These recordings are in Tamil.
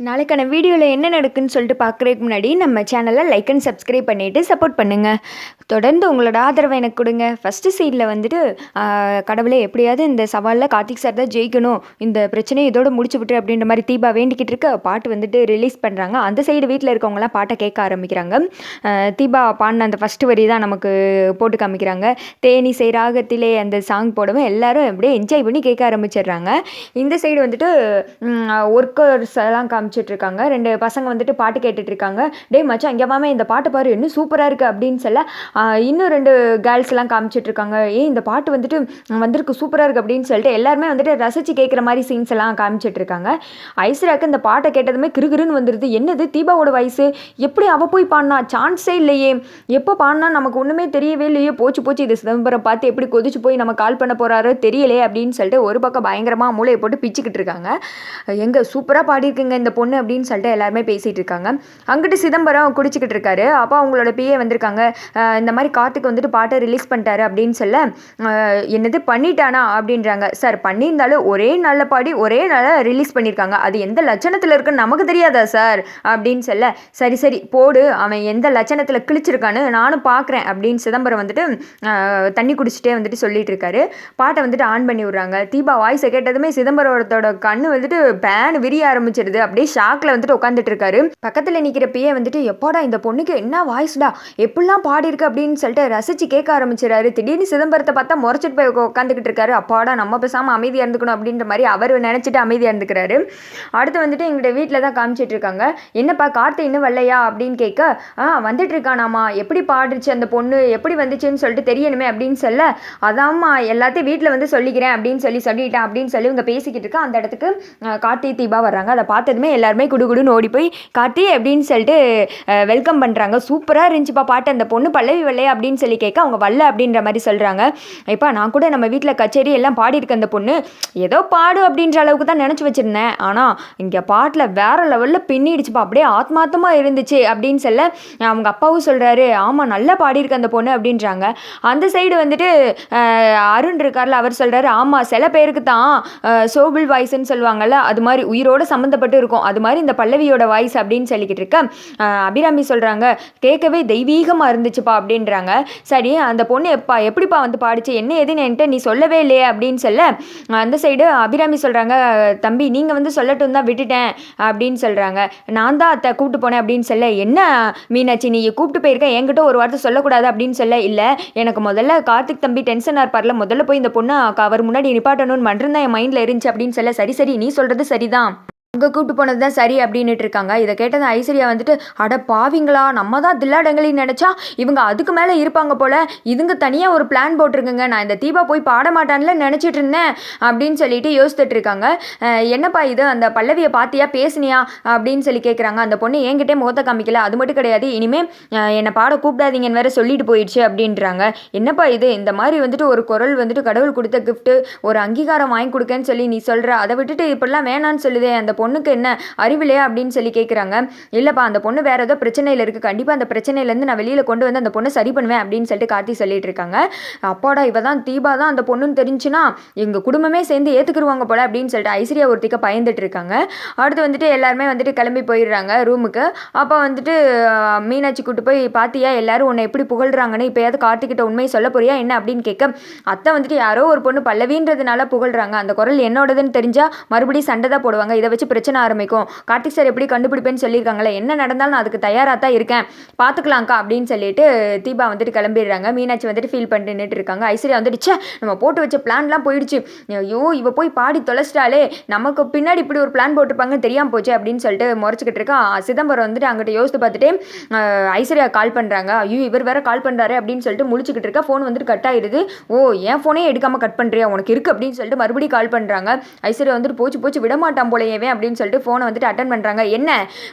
நாளைக்கான வீடியோவில் என்ன நடக்குன்னு சொல்லிட்டு பார்க்குறதுக்கு முன்னாடி நம்ம சேனலை லைக் அண்ட் சப்ஸ்கிரைப் பண்ணிவிட்டு சப்போர்ட் பண்ணுங்கள் தொடர்ந்து உங்களோட ஆதரவை எனக்கு கொடுங்க. ஃபஸ்ட்டு சைடில் வந்துட்டு கடவுளே எப்படியாவது இந்த சவாலில் கார்த்திக் சார் தான் ஜெயிக்கணும். இந்த பிரச்சனையை இதோட முடிச்சு விட்டு அப்படின்ற மாதிரி தீபா வேண்டிக்கிட்டு இருக்க பாட்டு வந்துட்டு ரிலீஸ் பண்ணுறாங்க அந்த சைடு வீட்டில் இருக்கவங்களாம் பாட்டை கேட்க ஆரம்பிக்கிறாங்க. தீபா பாடின அந்த ஃபஸ்ட்டு வரி தான் நமக்கு போட்டு காமிக்கிறாங்க. தேனி ராகத்திலே அந்த சாங் போடவும் எல்லாரும் அப்படியே என்ஜாய் பண்ணி கேட்க ஆரம்பிச்சிடுறாங்க. இந்த சைடு வந்துட்டு ஒர்க்கர்ஸ் எல்லாம் காமிச்சிட்டு இருக்காங்க ரெண்டு பசங்க வந்துட்டு பாட்டு கேட்டுட்டு இருக்காங்க டே மச்சான் இங்கே வாமே இந்த பாட்டு பாரு இன்னும் சூப்பராக இருக்குது அப்படின்னு சொல்ல இன்னும் ரெண்டு கேர்ள்ஸ்லாம் காமிச்சிட்டு இருக்காங்க ஏய் இந்த பாட்டு வந்துட்டு வந்திருக்கு சூப்பராக இருக்குது அப்படின்னு சொல்லிட்டு எல்லாருமே வந்துட்டு ரசித்து கேட்குற மாதிரி சீன்ஸ் எல்லாம் காமிச்சிட்டு இருக்காங்க ஐஸ்வர்யாக்கு இந்த பாட்டை கேட்டதுமே கிருகிருன்னு வந்துடுது என்னது தீபாவோட வயசு? எப்படி அவ போய் பாடினா? சான்ஸே இல்லையே. எப்போ பாடினா நமக்கு ஒன்றுமே தெரியவே இல்லையே. போச்சு போச்சு இது சிதம்பரம் பார்த்து எப்படி கொதிச்சு போய் நம்ம கால் பண்ண போகிறாரோ தெரியலையே அப்படின்னு சொல்லிட்டு ஒரு பக்கம் பயங்கரமாக மூளையை போட்டு பிச்சுக்கிட்டு இருக்காங்க எங்கே சூப்பராக பாடியிருக்குங்க இந்த பொண்ணு அப்படின்னு சொல்லிட்டு எல்லாருமே பேசிட்டு இருக்காங்க. அங்கிட்டு சிதம்பரம் குடிச்சிக்கிட்டு இருக்காரு. அப்போ அவங்களோட பிஏ வந்திருக்காங்க. இந்த மாதிரி கார்த்திக் வந்துட்டு பாட்டை ரிலீஸ் பண்ணிட்டாரு அப்படின்னு சொல்ல என்னது பண்ணிட்டானா அப்படின்றாங்க. சார் பண்ணியிருந்தாலும் ஒரே நல்ல பாடி ஒரே நாளில் ரிலீஸ் பண்ணியிருக்காங்க. அது எந்த லட்சணத்தில் இருக்குன்னு நமக்கு தெரியாதா சார் அப்படின்னு சொல்ல சரி சரி போடு. அவன் எந்த லட்சணத்தில் கிழிச்சிருக்கான்னு நானும் பார்க்குறேன் அப்படின்னு சிதம்பரம் வந்துட்டு தண்ணி குடிச்சிட்டே வந்துட்டு சொல்லிட்டு இருக்காரு. பாட்டை வந்துட்டு ஆன் பண்ணி விட்றாங்க. தீபா வாய்ஸை கேட்டதுமே சிதம்பரத்தோட கண்ணு வந்துட்டு பேன் விரிய ஆரம்பிச்சிருது. அப்படியே ஷாக்கில் வந்துட்டு உட்காந்துட்டு இருக்காரு. பக்கத்தில் நிற்கிற பிஏ வந்துட்டு எப்போடா இந்த பொண்ணுக்கு என்ன வாய்ஸ்டா எப்படிலாம் பாடியிருக்கு அப்படின்னு சொல்லிட்டு ரசிச்சு கேட்க ஆரம்பிச்சிடாரு திடீர்னு சிதம்பரத்தை பார்த்தா முறைச்சிட்டு போய் உட்காந்துக்கிட்டு இருக்காரு. அப்பாடா நம்ம பேசாமல் அமைதியாக இருந்துக்கணும் அப்படின்ற மாதிரி அவர் நினச்சிட்டு அமைதியாக இருந்துக்கிறாரு. அடுத்து வந்துட்டு எங்களுடைய வீட்டில் தான் காமிச்சிட்டு இருக்காங்க. என்னப்பா கார்த்தி இன்னும் வரலையா? அப்படின்னு கேட்க ஆ வந்துட்டு இருக்கானாமா எப்படி பாடுச்சு அந்த பொண்ணு? எப்படி வந்துச்சுன்னு சொல்லிட்டு தெரியணுமே அப்படின்னு சொல்ல அதாம்மா எல்லாத்தையும் வீட்டில் வந்து சொல்லிக்கிறேன் அப்படின்னு சொல்லி சொல்லிட்டேன் அப்படின்னு சொல்லி இவங்க பேசிக்கிட்டு இருக்கா அந்த இடத்துக்கு கார்த்தி தீபா வர்றாங்க. அதை பார்த்ததுமே எல்லாருமே குடுகுடுன்னு ஓடி போய் கார்த்தி அப்படின்னு சொல்லிட்டு வெல்கம் பண்ணுறாங்க சூப்பராக இருந்துச்சுப்பா பாட்டு அந்த பொண்ணு பல்லவி வரலையா அப்படின்னு சொல்லி கேட்க அவங்க வரல அப்படின்ற மாதிரி சொல்கிறாங்க இப்போ நான் கூட நம்ம வீட்டில் கச்சேரி எல்லாம் பாடியிருக்க அந்த பொண்ணு ஏதோ பாடு அப்படின்ற அளவுக்கு தான் நினச்சி வச்சுருந்தேன். ஆனால் இங்கே பாட்டில் வேற லெவலில் பின்னிடுச்சுப்பா அப்படியே ஆத்மாத்தமாக இருந்துச்சு அப்படின்னு சொல்ல அவங்க அப்பாவும் சொல்கிறாரு ஆமாம் நல்லா பாடியிருக்க அந்த பொண்ணு அப்படின்றாங்க. அந்த சைடு வந்துட்டு அருண் இருக்கார்ல அவர் சொல்கிறாரு ஆமாம் சில பேருக்கு தான் சோபிள் வாய்ஸ்ன்னு சொல்லுவாங்கல்ல அது மாதிரி உயிரோட சம்மந்தப்பட்டு இருக்கும். அது மாதிரி இந்த பல்லவியோட வாய்ஸ் அப்படின்னு சொல்லிக்கிட்டு இருக்க அபிராமி சொல்கிறாங்க கேட்கவே தெய்வீகமாக இருந்துச்சுப்பா அப்படின்றாங்க. சரி அந்த பொண்ணு எப்பா எப்படிப்பா வந்து பாடிச்சு? என்ன எதுன்னு என்கிட்ட நீ சொல்லவே இல்லையே அப்படின்னு சொல்ல அந்த சைடு அபிராமி சொல்கிறாங்க தம்பி நீங்கள் வந்து சொல்லட்டும் தான் விட்டுட்டேன் அப்படின்னு சொல்கிறாங்க நான் தான் அத்தை கூப்பிட்டு போனேன் அப்படின்னு சொல்ல என்ன மீனாட்சி நீ கூப்பிட்டு போயிருக்க? என்கிட்ட ஒரு வார்த்தை சொல்லக்கூடாது அப்படின்னு சொல்ல இல்லை எனக்கு முதல்ல கார்த்திக் தம்பி டென்ஷனாக இருப்பார்ல முதல்ல போய் இந்த பொண்ணை அவர் முன்னாடி நிப்பாட்டணும்னு மன்றம் தான் என் மைண்டில் இருந்துச்சு அப்படின்னு சொல்ல சரி சரி நீ சொல்கிறது சரிதான். அங்கே கூப்பிட்டு போனது தான் சரி அப்படின்ட்டு இருக்காங்க. இதை கேட்டது ஐஸ்வர்யா வந்துட்டு அட பாவிங்களா நம்ம தான் தில்லாடங்களின்னு நினச்சா இவங்க அதுக்கு மேலே இருப்பாங்க போல. இதுங்க தனியாக ஒரு பிளான் போட்டிருக்குங்க. நான் இந்த தீபா போய் பாட மாட்டான்ல நினச்சிட்டு இருந்தேன் அப்படின்னு சொல்லிட்டு யோசித்துட்டு இருக்காங்க. என்னப்பா இது? அந்த பல்லவியை பார்த்தியா பேசுனியா? அப்படின்னு சொல்லி கேட்குறாங்க அந்த பொண்ணு என்கிட்டே முகத்தை காமிக்கல. அது மட்டும் கிடையாது. இனிமேல் என்னை பாட கூப்பிடாதீங்கன்னு வேற சொல்லிட்டு போயிடுச்சு அப்படின்றாங்க. என்னப்பா இது? இந்த மாதிரி வந்துட்டு ஒரு குரல் வந்துட்டு கடவுள் கொடுத்த கிஃப்ட்டு ஒரு அங்கீகாரம் வாங்கி கொடுக்கன்னு சொல்லி நீ சொல்கிற அதை விட்டுட்டு இப்படிலாம் வேணான்னு சொல்லுதே அந்த பொண்ணுக்கு என்ன அறிவில்லையா அப்படின்னு சொல்லி கேட்குறாங்க இல்லைப்பா அந்த பொண்ணு வேற ஏதோ பிரச்சனையில் இருக்குது கண்டிப்பாக அந்த பிரச்சனையிலேருந்து நான் வெளியில் கொண்டு வந்து அந்த பொண்ணை சரி பண்ணுவேன் அப்படின்னு சொல்லிட்டு கார்த்தி சொல்லிட்டு இருக்காங்க. அப்பாடா இவ தான் தீபா தான் அந்த பொண்ணுன்னு தெரிஞ்சுன்னா எங்கள் குடும்பமே சேர்ந்து ஏற்றுக்குருவாங்க போல அப்படின்னு சொல்லிட்டு ஐஸ்வர்யா ஒருத்திக்க பயந்துட்டு இருக்காங்க. அடுத்து வந்துட்டு எல்லாருமே வந்துட்டு கிளம்பி போயிடுறாங்க ரூமுக்கு. அப்போ வந்துட்டு மீனாட்சி கூட்டு போய் பார்த்தியா எல்லாரும் உன்னை எப்படி புகழ்றாங்கன்னு இப்போயாவது கார்த்திகிட்ட உண்மையை சொல்ல போறியா? என்ன? அப்படின்னு கேட்க அத்தை வந்துட்டு யாரோ ஒரு பொண்ணு பல்லவின்றதுனால புகழ்றாங்க. அந்த குரல் என்னோடதுன்னு தெரிஞ்சால் மறுபடியும் சண்டை தான் போடுவாங்க. இதை வச்சு பிரச்சனை ஆரம்பிக்கும். கார்த்திக் சார் எப்படி கண்டுபிடிப்பேன்னு சொல்லியிருக்காங்களே என்ன நடந்தாலும் நான் அதுக்கு தயாராக தான் இருக்கேன். பார்த்துக்கலாம்க்கா அப்படின்னு சொல்லிட்டு தீபா வந்துட்டு கிளம்பிடுறாங்க. மீனாட்சி வந்துட்டு ஃபீல் பண்ணிட்டு இருக்காங்க ஐஸ்வர்யா வந்துட்டு ச்சே நம்ம போட்டு வச்ச பிளான்லாம் போயிடுச்சு. ஐயோ இவ போய் பாடி தொலைச்சிட்டாலே நமக்கு பின்னாடி இப்படி ஒரு பிளான் போட்டிருப்பாங்கன்னு தெரியாமல் போச்சு அப்படின்னு சொல்லிட்டு முறைச்சிக்கிட்டு இருக்கான் சிதம்பரம் வந்துட்டு அங்கிட்ட யோசித்து பார்த்துட்டு ஐஸ்வர்யா கால் பண்ணுறாங்க ஐயோ இவர் வேற கால் பண்ணுறாரு அப்படின்னு சொல்லிட்டு முழிச்சிக்கிட்டு இருக்கா. ஃபோன் வந்துட்டு கட் ஆயிடுது. ஓ என் ஃபோனே எடுக்காமல் கட் பண்ணுறியா உனக்கு இருக்கு அப்படின்னு சொல்லிட்டு மறுபடியும் கால் பண்ணுறாங்க ஐஸ்வர்யா வந்துட்டு போச்சு போச்சு விட மாட்டான் போலையவே அப்படின்னு சொல்லிட்டு ஃபோனை வந்துட்டு அட்டன் பண்ணுறாங்க என்ன?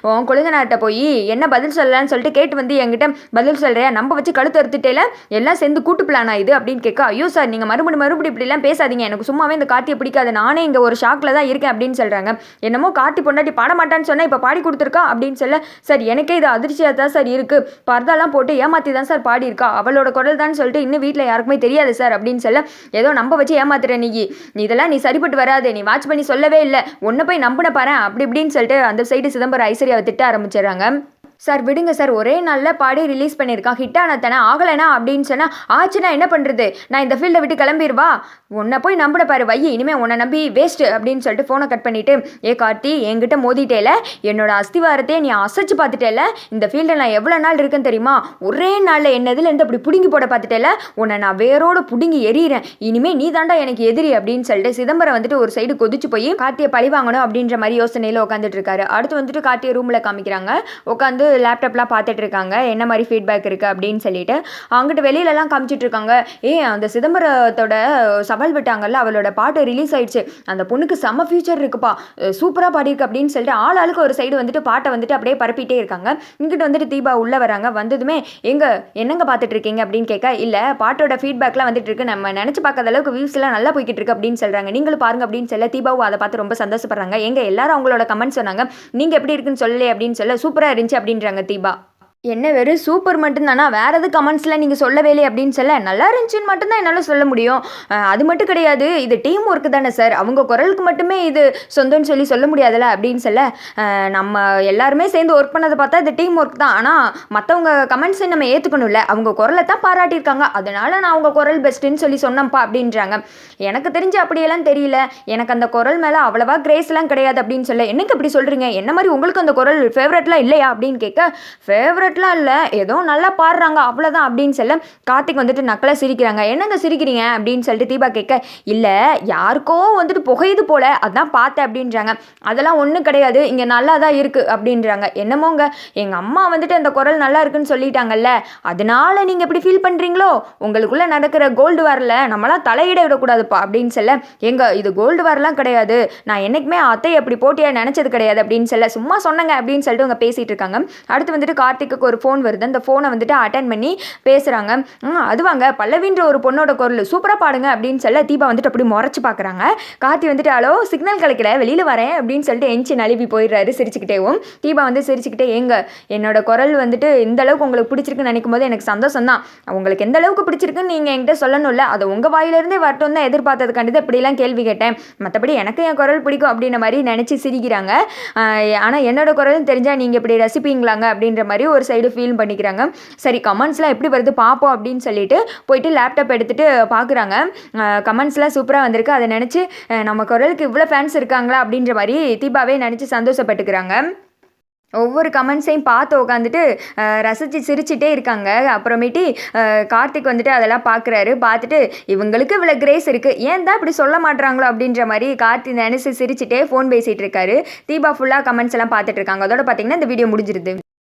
உன் கொழுந்தனார்ட்ட போய் என்ன பதில் சொல்லலான்னு சொல்லிட்டு கேட்டு வந்து என்கிட்ட பதில் சொல்கிறியா நம்ம வச்சு கழுத்து அறுத்துட்டேல எல்லாம் சேர்ந்து கூட்டு பிளானா இது அப்படின்னு கேட்க ஐயோ சார் நீங்கள் மறுபடியும் மறுபடியும் இப்படிலாம் பேசாதீங்க. எனக்கு சும்மாவே இந்த கார்த்தியை பிடிக்காது. நானே இங்கே ஒரு ஷாக்கில் தான் இருக்கேன் அப்படின்னு சொல்கிறாங்க என்னமோ கார்த்தி பொண்டாட்டி பாட மாட்டான்னு சொன்னால் இப்போ பாடி கொடுத்துருக்கா? அப்படின்னு சொல்ல சார் எனக்கே இது அதிர்ச்சியாக தான் சார் இருக்குது பர்தாலாம் போட்டு ஏமாற்றி தான் சார் பாடியிருக்கா அவளோட குரல் தான் சொல்லிட்டு இன்னும் வீட்டில் யாருக்குமே தெரியாது சார் அப்படின்னு சொல்ல ஏதோ நம்ப வச்சு ஏமாத்துற நீ. இதெல்லாம் நீ சரிப்பட்டு வராது. நீ வாட்ச் பண்ணி சொல்லவே இல்லை. ஒன்று போய் நம்பின பாரு அப்படி இப்படின்னு சொல்லிட்டு அந்த சைடு சிதம்பரம் ஐஸ்வர்யாவை திட்ட ஆரம்பிச்சிடுறாங்க. சார் விடுங்க சார். ஒரே நாளில் பாடி ரிலீஸ் பண்ணியிருக்கான். ஹிட் ஆனத்தானே ஆகலைனா அப்படின்னு சொன்னால் ஆச்சுன்னா என்ன பண்ணுறது நான் இந்த ஃபீல்டை விட்டு கிளம்பிடுவா உன்னை போய் நம்பின பாரு வை இனிமேல் உன்னை நம்பி வேஸ்ட்டு அப்படின்னு சொல்லிட்டு ஃபோனை கட் பண்ணிவிட்டு ஏ கார்த்தி என்கிட்ட மோதிட்டேல? என்னோட அஸ்திவாரத்தையே நீ அசைச்சு பார்த்துட்டேல? இந்த ஃபீல்டில் நான் எவ்வளோ நாள் இருக்கேன்னு தெரியுமா? ஒரே நாளில் என்னதுலேருந்து அப்படி பிடுங்கி போட பார்த்துட்டேல? உன்னை நான் வேரோட பிடுங்கி எறிகிறேன் இனிமேல் நீ தாண்டா எனக்கு எதிரி அப்படின்னு சொல்லிட்டு சிதம்பரம் வந்துட்டு ஒரு சைடு கொதிச்சு போய் கார்த்தியை பழி வாங்கணும் அப்படின்ற மாதிரி யோசனையில் உட்காந்துட்டு இருக்காரு. அடுத்து வந்துட்டு கார்த்தியை ரூமில் காமிக்கிறாங்க. உட்காந்து லேப்டாப்லாம் பார்த்துட்டு இருக்காங்க என்ன மாதிரி ஃபீட்பேக் இருக்குது அப்படின்னு சொல்லிட்டு அவங்ககிட்ட வெளியிலலாம் காமிச்சிட்ருக்காங்க. ஏ அந்த சிதம்பரத்தோட சவால் விட்டாங்கல்ல அவளோட பாட்டு ரிலீஸ் ஆயிடுச்சு. அந்த பொண்ணுக்கு செம்ம ஃபியூச்சர் இருக்குப்பா. சூப்பராக பாடியிருக்கு அப்படின்னு சொல்லிட்டு ஆள் ஆளுக்கு ஒரு சைடு வந்துட்டு பாட்டை வந்துட்டு அப்படியே பரப்பிட்டே இருக்காங்க. இங்கிட்டு வந்துட்டு தீபா உள்ளே வராங்க. வந்ததுமே எங்க என்னங்க பார்த்துட்டு இருக்கீங்க அப்படின்னு கேட்க இல்லை பாட்டோட ஃபீட்பேக்லாம் வந்துட்டு இருக்கு நம்ம நினச்சி பார்க்காத அளவுக்கு வியூஸ் எல்லாம் நல்லா போய்கிட்டு இருக்கு அப்படின்னு சொல்கிறாங்க நீங்களும் பாருங்க அப்படின்னு சொல்ல தீபாவும் அதை பார்த்து ரொம்ப சந்தோஷப்படுறாங்க. எங்க எல்லாரும் அவங்களோட கமெண்ட் சொன்னாங்க. நீங்கள் எப்படி இருக்குன்னு சொல்லலை அப்படின்னு சொல்ல சூப்பராக இருந்துச்சு அப்படின்னு அப்படின்றாங்க தீபா என்ன வெறும் சூப்பர் மட்டும்தானா வேறு எது கமெண்ட்ஸில் நீங்கள் சொல்லவே இல்லை அப்படின்னு சொல்ல நல்லா இருந்துச்சுன்னு மட்டும்தான் என்னால் சொல்ல முடியும். அது மட்டும் கிடையாது. இது டீம் ஒர்க்கு தானே சார் அவங்க குரலுக்கு மட்டுமே இது சொந்தம்னு சொல்லி சொல்ல முடியாதுல்ல அப்படின்னு சொல்ல நம்ம எல்லாருமே சேர்ந்து ஒர்க் பண்ணதை பார்த்தா இது டீம் ஒர்க் தான். ஆனால் மற்றவங்க கமெண்ட்ஸை நம்ம ஏற்றுக்கணும்ல அவங்க குரலை தான் பாராட்டியிருக்காங்க. அதனால நான் அவங்க குரல் பெஸ்ட்டுன்னு சொல்லி சொன்னேன்ப்பா அப்படின்றாங்க. எனக்கு தெரிஞ்சு அப்படியெல்லாம் தெரியல. எனக்கு அந்த குரல் மேலே அவ்வளவா கிரேஸ்லாம் கிடையாது அப்படின்னு சொல்ல என்னங்க அப்படி சொல்கிறீங்க என்ன மாதிரி உங்களுக்கு அந்த குரல் ஃபேவரட்லாம் இல்லையா அப்படின்னு கேட்க ஃபேவரட் ஃபேவரட்லாம் இல்லை. ஏதோ நல்லா பாடுறாங்க. அவ்வளோதான் அப்படின்னு சொல்ல கார்த்திக் வந்துட்டு நக்கலாக சிரிக்கிறாங்க. என்னங்க சிரிக்கிறீங்க? அப்படின்னு சொல்லிட்டு தீபா கேட்க இல்லை யாருக்கோ வந்துட்டு புகையுது போல. அதான் பார்த்தேன் அப்படின்றாங்க. அதெல்லாம் ஒன்றும் கிடையாது. இங்கே நல்லா தான் இருக்குது அப்படின்றாங்க. என்னமோங்க? எங்கள் அம்மா வந்துட்டு அந்த குரல் நல்லா இருக்குன்னு சொல்லிட்டாங்கல்ல. அதனால நீங்கள் எப்படி ஃபீல் பண்ணுறீங்களோ உங்களுக்குள்ளே நடக்கிற கோல்டு வாரில் நம்மளாம் தலையிட விடக்கூடாதுப்பா அப்படின்னு சொல்ல எங்கள் இது கோல்டு வாரெலாம் கிடையாது. நான் என்னைக்குமே அத்தை அப்படி போட்டியாக நினச்சது கிடையாது அப்படின்னு சொல்ல சும்மா சொன்னங்க அப்படின்னு சொல்லிட்டு அவங்க பேசிகிட்டு இருக்காங்க. அடுத்து வந்துட்டு கார்த்திக்கு ஒரு ஃபோன் வருது. அந்த ஃபோனை வந்துட்டு அட்டன் பண்ணி பேசுகிறாங்க அதுவாங்க. பல்லவின்ற ஒரு பொண்ணோட குரல். சூப்பராக பாடுங்க அப்படின்னு சொல்ல தீபா வந்துட்டு அப்படி முறைச்சி பார்க்குறாங்க கார்த்தி வந்துட்டு ஹலோ சிக்னல் கிடைக்கல. வெளியில் வரேன். அப்படின்னு சொல்லிட்டு எஞ்சி நழுவி போயிடுறாரு சிரிச்சுக்கிட்டேவும். தீபா வந்து சிரிச்சுக்கிட்டே ஏங்க என்னோட குரல் வந்துட்டு இந்த அளவுக்கு உங்களுக்கு பிடிச்சிருக்குன்னு நினைக்கும் போது எனக்கு சந்தோஷம் தான். உங்களுக்கு எந்த அளவுக்கு பிடிச்சிருக்குன்னு நீங்கள் என்கிட்ட சொல்லணும்ல. அது உங்கள் வாயிலிருந்தே வரட்டும் தான் எதிர்பார்த்ததுக்காண்டி தான் இப்படிலாம் கேள்வி கேட்டேன். மற்றபடி எனக்கு என் குரல் பிடிக்கும் அப்படின்ற மாதிரி நினச்சி சிரிக்கிறாங்க. ஆனால் என்னோட குரலும் தெரிஞ்சால் நீங்கள் இப்படி ரசிப்பீங்களாங்க அப்படின்ற மாதிரி ஒரு சைடு ஃபீல் பண்ணிக்கிறாங்க. சரி கமெண்ட்ஸ்லாம் எப்படி வருது பார்ப்போம் அப்படின்னு சொல்லிட்டு போயிட்டு லேப்டாப் எடுத்துகிட்டு பார்க்குறாங்க கமெண்ட்ஸ்லாம் சூப்பராக வந்திருக்கு. அதை நினச்சி நம்ம குரலுக்கு இவ்வளோ ஃபேன்ஸ் இருக்காங்களா அப்படின்ற மாதிரி தீபாவே நினச்சி சந்தோஷப்பட்டுக்கிறாங்க. ஒவ்வொரு கமெண்ட்ஸையும் பார்த்து உட்காந்துட்டு ரசித்து சிரிச்சிட்டே இருக்காங்க. அப்புறமேட்டி கார்த்திக் வந்துட்டு அதெல்லாம் பார்க்குறாரு பார்த்துட்டு இவங்களுக்கு இவ்வளோ கிரேஸ் இருக்குது ஏன் தான் இப்படி சொல்ல மாட்டுறாங்களோ அப்படின்ற மாதிரி கார்த்திக் நினச்சி சிரிச்சிட்டே ஃபோன் பேசிகிட்டு இருக்காரு. தீபா ஃபுல்லாக கமெண்ட்ஸ் எல்லாம் பார்த்துட்டு இருக்காங்க. அதோட பார்த்தீங்கன்னா இந்த வீடியோ முடிஞ்சிருது.